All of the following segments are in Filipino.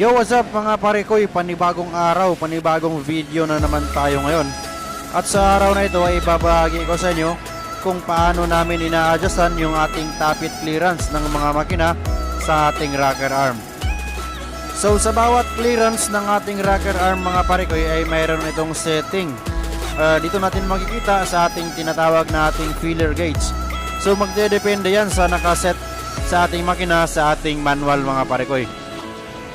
Yo, what's up mga pare ko? Panibagong araw, panibagong video na naman tayo ngayon. At sa araw na ito ay babahagi ko sa inyo kung paano namin ina-adjustan yung ating tapit clearance ng mga makina sa ating rocker arm. So sa bawat clearance ng ating rocker arm mga pare ko ay mayroon itong setting. Ah, dito natin makikita sa ating tinatawag na ating feeler gauge. So magdedepende yan sa nakaset sa ating makina sa ating manual mga pare ko.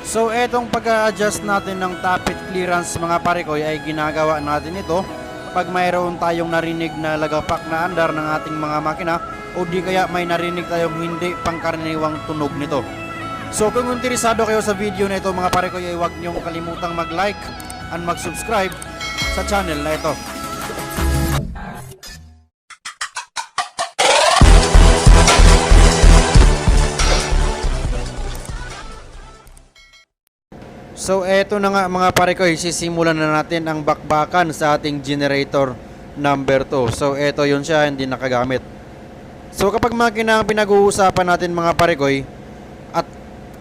So etong pag-adjust natin ng tapit clearance mga pare ko ay ginagawa natin ito pag mayroon tayong narinig na lagapak na andar ng ating mga makina o di kaya may narinig tayong hindi pangkaraniwang tunog nito. So kung interesado kayo sa video na ito mga pare ko ay huwag niyong kalimutang mag-like and mag-subscribe sa channel na ito. So eto na nga mga pare ko, sisimulan na natin ang bakbakan sa ating generator number 2. So eto yun siya, hindi nakagamit. So kapag makina ang pinag-uusapan natin mga pare ko, at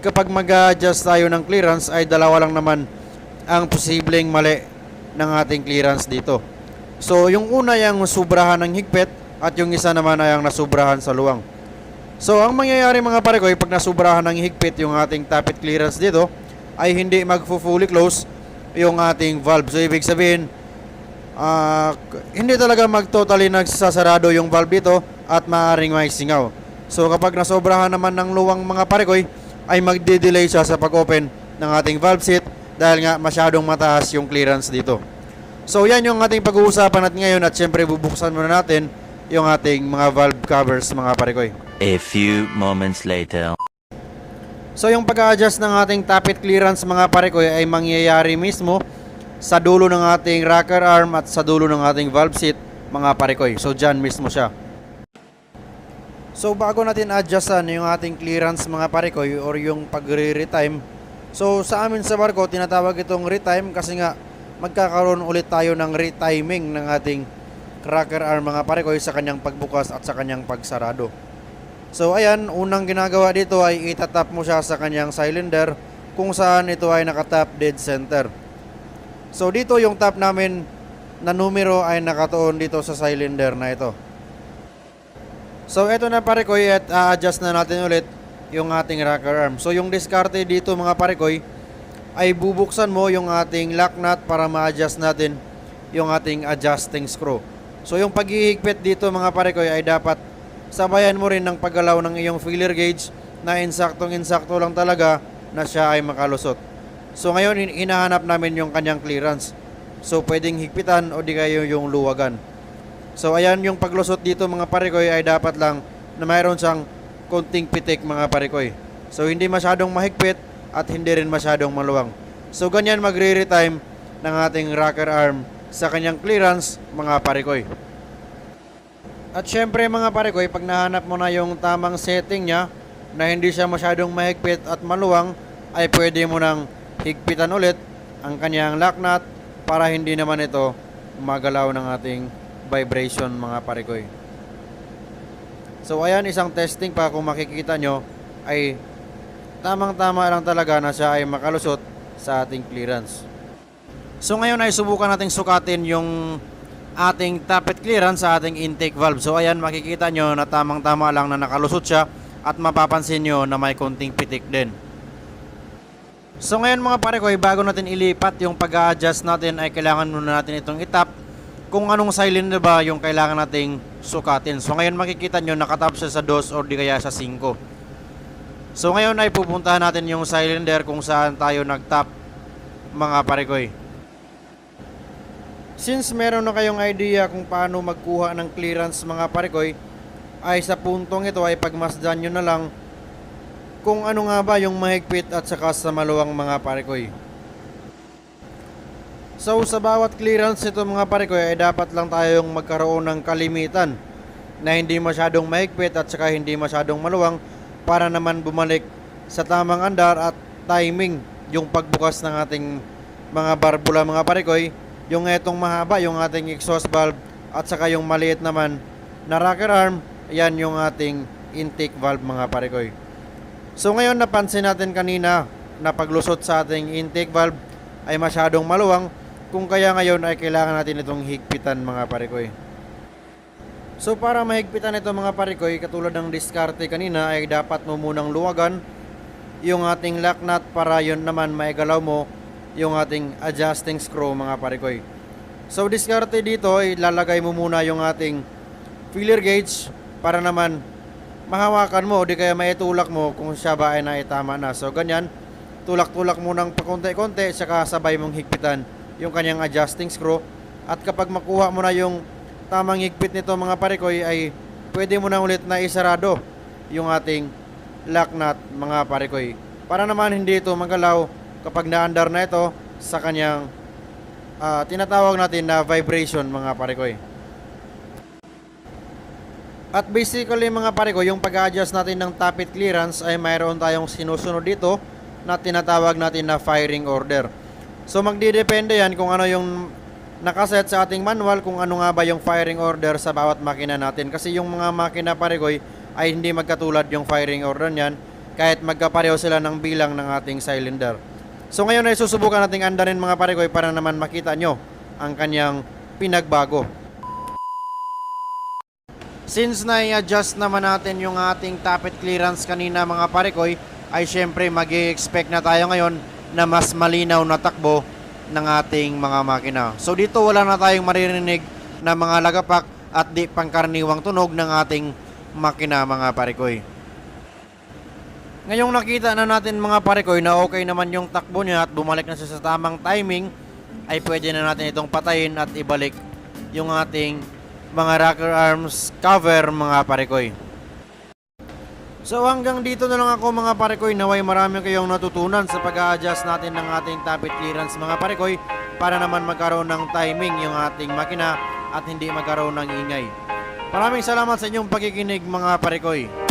kapag mag-adjust tayo ng clearance ay dalawa lang naman ang posibleng mali ng ating clearance dito. So yung una yung subrahan ng higpit at yung isa naman ay ang nasubrahan sa luwang. So ang mangyayari mga pare ko, pag nasubrahan ng higpit yung ating tapit clearance dito, ay hindi magfo-fully close yung ating valve. So ibig sabihin, k- hindi talaga mag-totally nagsasarado yung valve dito at maaaring may singaw. So kapag nasobrahan naman ng luwang mga parekoy, ay magde-delay siya sa pag-open ng ating valve seat dahil nga masyadong mataas yung clearance dito. So yan yung ating pag-uusapan natin ngayon at syempre bubuksan muna natin yung ating mga valve covers mga parekoy. A few moments later. So yung pag-adjust ng ating tapit clearance mga pare ko ay mangyayari mismo sa dulo ng ating rocker arm at sa dulo ng ating valve seat mga pare ko. So dyan mismo siya. So bago natin adjustan yung ating clearance mga pare ko or yung pagre-retime. So sa amin sa barko tinatawag itong retime kasi nga magkakaroon ulit tayo ng retiming ng ating rocker arm mga pare ko sa kanyang pagbukas at sa kanyang pagsarado. So ayan, unang ginagawa dito ay itatap mo siya sa kanyang cylinder kung saan ito ay nakatap dead center. So dito yung tap namin na numero ay nakatuon dito sa cylinder na ito. So eto na pare koy at a-adjust na natin ulit yung ating rocker arm. So yung diskarte dito mga pare koy ay bubuksan mo yung ating lock nut para ma-adjust natin yung ating adjusting screw. So yung paghihigpit dito mga pare koy ay dapat sabayan mo rin ng paggalaw ng iyong feeler gauge na insaktong insakto lang talaga na siya ay makalusot. So ngayon hin- hinahanap namin yung kanyang clearance. So pwedeng higpitan o di kayo yung luwagan. So ayan yung paglusot dito mga parikoy ay dapat lang na mayroon siyang konting pitik mga parikoy. So hindi masyadong mahigpit at hindi rin masyadong maluwang. So ganyan magre-retime ng ating rocker arm sa kanyang clearance mga parikoy. At syempre mga parikoy, pag nahanap mo na yung tamang setting niya na hindi siya masyadong mahigpit at maluwang, ay pwede mo nang higpitan ulit ang kanyang lock nut para hindi naman ito magalaw ng ating vibration mga parikoy. So ayan isang testing pa kung makikita nyo ay tamang tama lang talaga na siya ay makalusot sa ating clearance. So ngayon ay subukan nating sukatin yung ating tappet clearance sa ating intake valve. So ayan makikita nyo na tamang tama lang na nakalusot siya at mapapansin nyo na may konting pitik din. So ngayon mga pare ko, ay bago natin ilipat yung pag-adjust natin ay kailangan muna natin itong itap kung anong cylinder ba yung kailangan nating sukatin. So ngayon makikita nyo nakatap siya sa 2 or di kaya sa 5. So ngayon ay pupuntahan natin yung cylinder kung saan tayo nagtap mga parekoy. Since meron na kayong idea kung paano magkuha ng clearance mga parekoy, ay sa puntong ito ay pagmasdan nyo na lang kung ano nga ba yung mahigpit at saka sa maluwang mga parekoy. So sa bawat clearance nito mga parekoy ay dapat lang tayong magkaroon ng kalimitan na hindi masyadong mahigpit at saka hindi masyadong maluwang para naman bumalik sa tamang andar at timing yung pagbukas ng ating mga barbula mga parekoy yung etong mahaba yung ating exhaust valve at saka yung maliit naman na rocker arm yan yung ating intake valve mga parekoy so ngayon napansin natin kanina na paglusot sa ating intake valve ay masyadong maluwang kung kaya ngayon ay kailangan natin itong higpitan mga parikoy. So para mahigpitan ito mga parikoy, katulad ng diskarte kanina ay dapat mo munang luwagan yung ating lock nut para yon naman maigalaw mo yung ating adjusting screw mga parikoy. So diskarte dito, ilalagay mo muna yung ating filler gauge para naman mahawakan mo o di kaya maitulak mo kung siya ba ay naitama na. So ganyan, tulak-tulak mo ng pakonti-konti saka sabay mong higpitan yung kanyang adjusting screw at kapag makuha mo na yung tamang higpit nito mga parikoy ay pwede mo na ulit na isarado yung ating lock nut mga parikoy para naman hindi ito magalaw kapag naandar na ito sa kanyang ah, tinatawag natin na vibration mga parikoy at basically mga parikoy yung pag-adjust natin ng tappet clearance ay mayroon tayong sinusunod dito na tinatawag natin na firing order so magdidepende yan kung ano yung nakaset sa ating manual kung ano nga ba yung firing order sa bawat makina natin. Kasi yung mga makina paregoy ay hindi magkatulad yung firing order niyan kahit magkapareho sila ng bilang ng ating cylinder. So ngayon ay susubukan nating andarin mga paregoy para naman makita nyo ang kanyang pinagbago. Since na-adjust naman natin yung ating tappet clearance kanina mga parekoy, ay syempre mag expect na tayo ngayon na mas malinaw na takbo ng ating mga makina. So dito wala na tayong maririnig na mga lagapak at di pangkaraniwang tunog ng ating makina mga parikoy. Ngayong nakita na natin mga parikoy na okay naman yung takbo niya at bumalik na siya sa tamang timing, ay pwede na natin itong patayin at ibalik yung ating mga rocker arms cover mga parikoy. So hanggang dito na lang ako mga parikoy naway marami kayong natutunan sa pag-a-adjust natin ng ating tappet clearance mga parikoy para naman magkaroon ng timing yung ating makina at hindi magkaroon ng ingay. Maraming salamat sa inyong pakikinig mga parikoy.